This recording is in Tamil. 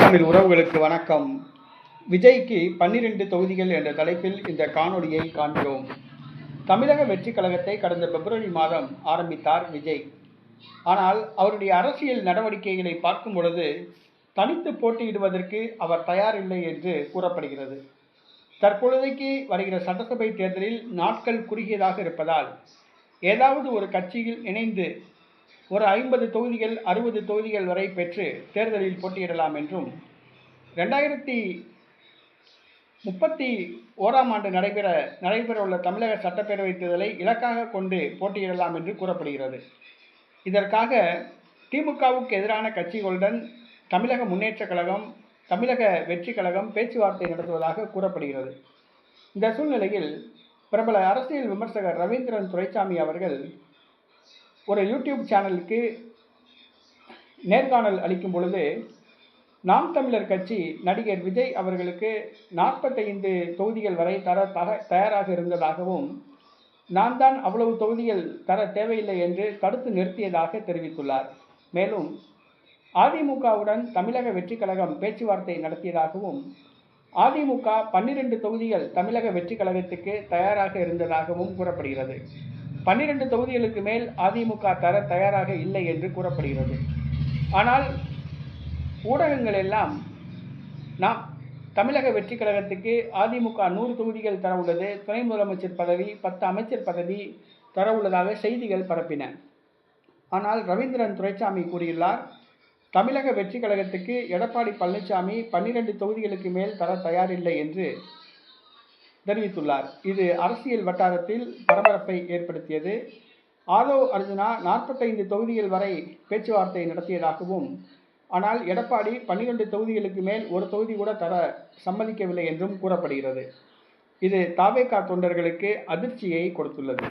தமிழ் உறவுகளுக்கு வணக்கம். விஜய்க்கு பன்னிரண்டு தொகுதிகள் என்ற தலைப்பில் இந்த காணொலியை காண்கிறோம். தமிழக வெற்றி கழகத்தை கடந்த பிப்ரவரி மாதம் ஆரம்பித்தார் விஜய். ஆனால் அவருடைய அரசியல் நடவடிக்கைகளை பார்க்கும் பொழுது தனித்து போட்டியிடுவதற்கு அவர் தயாரில்லை என்று கூறப்படுகிறது. தற்பொழுதைக்கு வருகிற சட்டசபை தேர்தலில் நாட்கள் குறுகியதாக இருப்பதால் ஏதாவது ஒரு கட்சியில் இணைந்து ஒரு ஐம்பது தொகுதிகள் அறுபது தொகுதிகள் வரை பெற்று தேர்தலில் போட்டியிடலாம் என்றும் ரெண்டாயிரத்தி முப்பத்தி ஓராம் ஆண்டு நடைபெற நடைபெறவுள்ள தமிழக சட்டப்பேரவைத் தேர்தலை இலக்காக கொண்டு போட்டியிடலாம் என்று கூறப்படுகிறது. இதற்காக திமுகவுக்கு எதிரான கட்சிகளுடன் தமிழக முன்னேற்றக் கழகம் தமிழக வெற்றி கழகம் பேச்சுவார்த்தை நடத்துவதாக கூறப்படுகிறது. இந்த சூழ்நிலையில் பிரபல அரசியல் விமர்சகர் ரவீந்திரன் துரைசாமி அவர்கள் ஒரு யூடியூப் சேனலுக்கு நேர்காணல் அளிக்கும் பொழுது நாம் தமிழர் கட்சி நடிகர் விஜய் அவர்களுக்கு நாற்பத்தைந்து தொகுதிகள் வரை தர தயாராக இருந்ததாகவும் நான் தான் அவ்வளவு தொகுதிகள் தர தேவையில்லை என்று தடுத்து நிறுத்தியதாக தெரிவித்துள்ளார். மேலும் அதிமுகவுடன் தமிழக வெற்றிக் கழகம் பேச்சுவார்த்தை நடத்தியதாகவும் அதிமுக பன்னிரண்டு தொகுதிகள் தமிழக வெற்றிக் கழகத்துக்கு தயாராக இருந்ததாகவும் கூறப்படுகிறது. பன்னிரண்டு தொகுதிகளுக்கு மேல் அதிமுக தர தயாராக இல்லை என்று கூறப்படுகிறது. ஆனால் ஊடகங்கள் எல்லாம் நாம் தமிழக வெற்றி கழகத்துக்கு அதிமுக நூறு தொகுதிகள் தர உள்ளது துணை முதலமைச்சர் பதவி பத்து அமைச்சர் பதவி தர உள்ளதாக செய்திகள் பரப்பின. ஆனால் ரவீந்திரன் துரைசாமி கூறியுள்ளார் தமிழக வெற்றி கழகத்துக்கு எடப்பாடி பழனிசாமி பன்னிரண்டு தொகுதிகளுக்கு மேல் தர தயாரில்லை என்று தெரிவித்துள்ளார். இது அரசியல் வட்டாரத்தில் பரபரப்பை ஏற்படுத்தியது. ஆதோ அர்ஜுனா நாற்பத்தைந்து தொகுதிகள் வரை பேச்சுவார்த்தை நடத்தியதாகவும் ஆனால் எடப்பாடி பன்னிரண்டு தொகுதிகளுக்கு மேல் ஒரு தொகுதி கூட தர சம்மதிக்கவில்லை என்றும் கூறப்படுகிறது. இது தாவேகா தொண்டர்களுக்கு அதிர்ச்சியை கொடுத்துள்ளது.